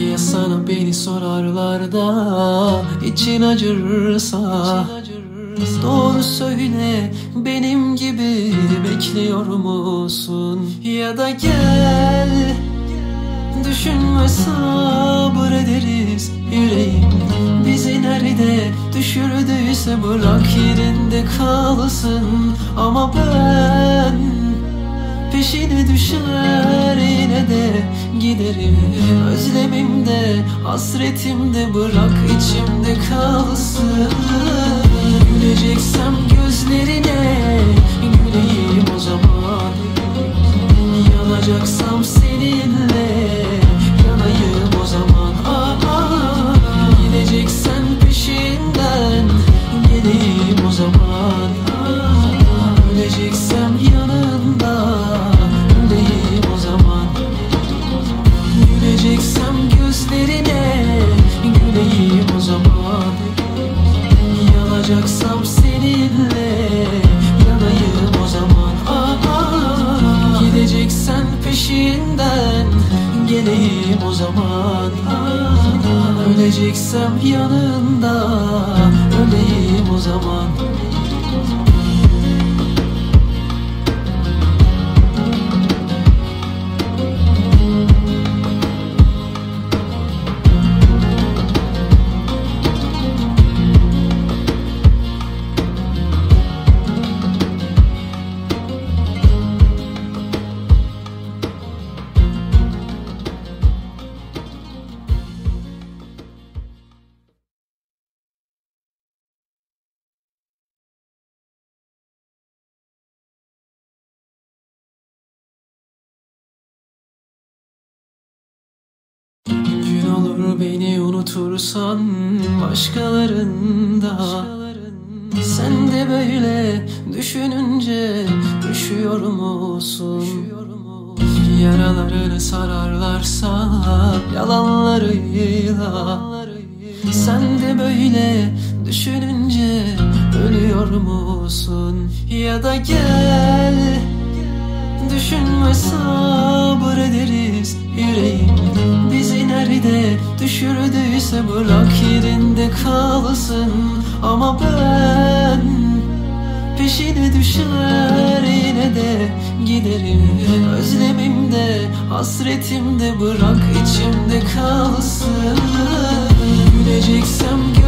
Ya sana beni sorarlar da için acırsa. Doğru söyle benim gibi bekliyor musun? Ya da gel Düşünme sabır ederiz. Yüreğim Bizi nerede düşürdüyse bırak yerinde kalsın. Ama ben peşine düşer yine de giderim. Özlemimde hasretimde bırak içimde kalsın. Güleceksem geleyim o zaman. Aa, Öleceksem yanında öleyim o zaman Gün olur beni unutursan başkalarında Sen de böyle düşününce düşüyor musun? Yaralarını sararlarsa yalanlarıyla Sen de böyle düşününce ölüyor musun? Ya da gel Düşünme sabır ederiz yüreğim Nerede düşürdüyse bırak yerinde kalsın. Ama ben peşine düşer yine de giderim. Özlemimde hasretimde bırak içimde kalsın. Güleceksem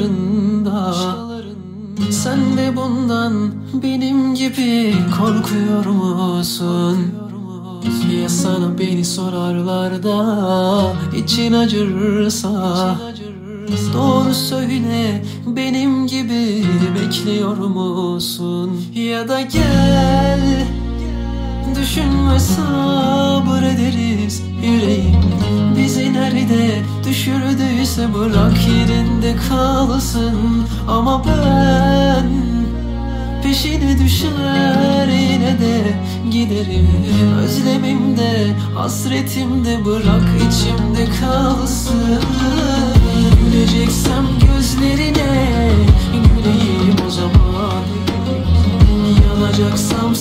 başkalarında Sen de bundan benim gibi korkuyor musun? Ya sana beni sorarlar da için acırsa Doğru söyle benim gibi bekliyor musun? Ya da gel Düşünme sabır ederiz yüreğim Bizi nerede düşürdüyse bırak yerinde kalsın. Ama ben peşine düşer yine de giderim. Özlemimde hasretimde bırak içimde kalsın. Güleceksem gözlerine güleyim o zaman. Yanacaksam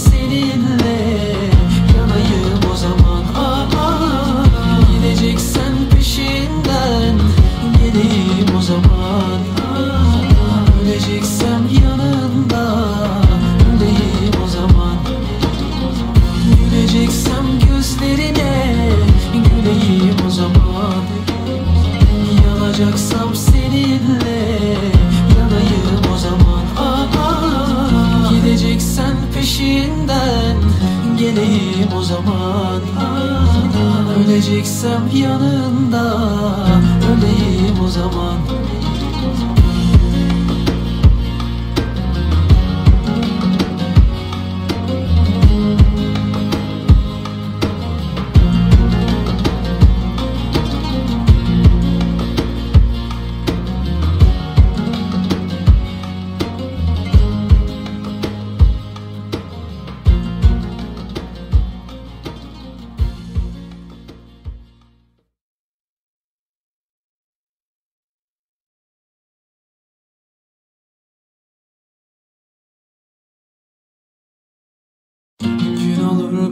geleyim o zaman. Öleceksem yanında öleyim o zaman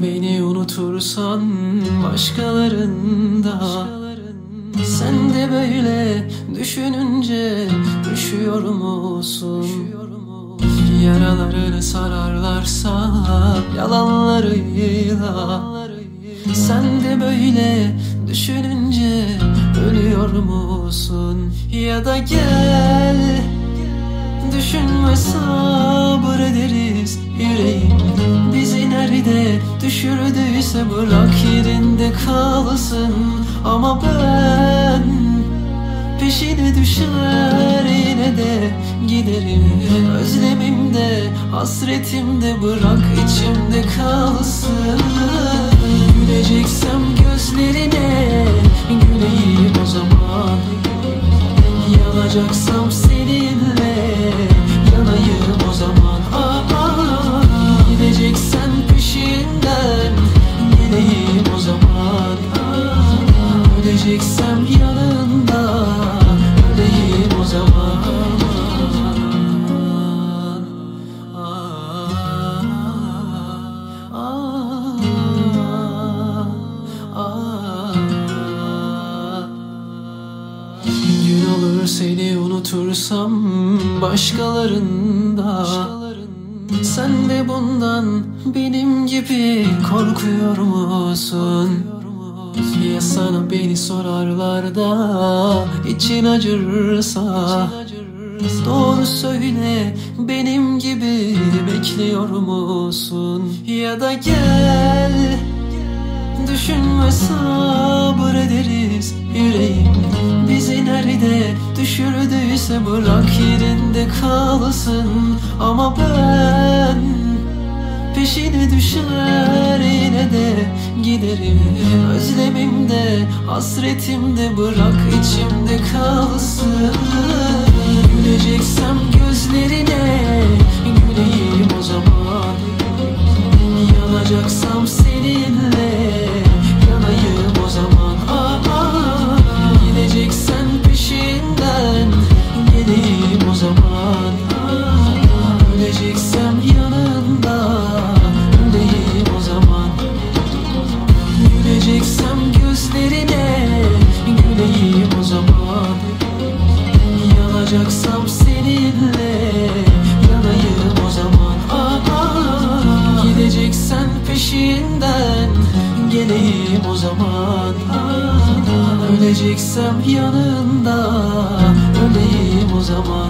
beni unutursan başkalarında Sen de böyle düşününce üşüyor musun? Yaralarını sararlarsa yalanlarıyla Sen de böyle düşününce ölüyor musun? Ya da gel düşürdüyse bırak yerinde kalsın. Ama ben peşine düşer yine de giderim. Özlemimde hasretimde bırak içimde kalsın. Güleceksem gözlerine güleyim o zaman. Yanacaksam seninle Öleceksem yanında öleyim o zaman seni unutursam başkalarında Sen de bundan benim gibi korkuyor musun? Ya sana beni sorarlar da için acırsa Doğru söyle benim gibi bekliyor musun? Ya da gel Düşünme sabır ederiz. Yüreğim Bizi nerede düşürdüyse bırak yerinde kalsın. Ama ben peşine düşer yine de giderim. Özlemimde hasretimde bırak içimde kalsın. Güleceksem gözlerine güleyim o zaman. Yanacaksam seninle o zaman Yanacaksam seninle yanayım o zaman aa. Gideceksen peşinden geleyim o zaman aa. Öleceksem yanında öleyim o zaman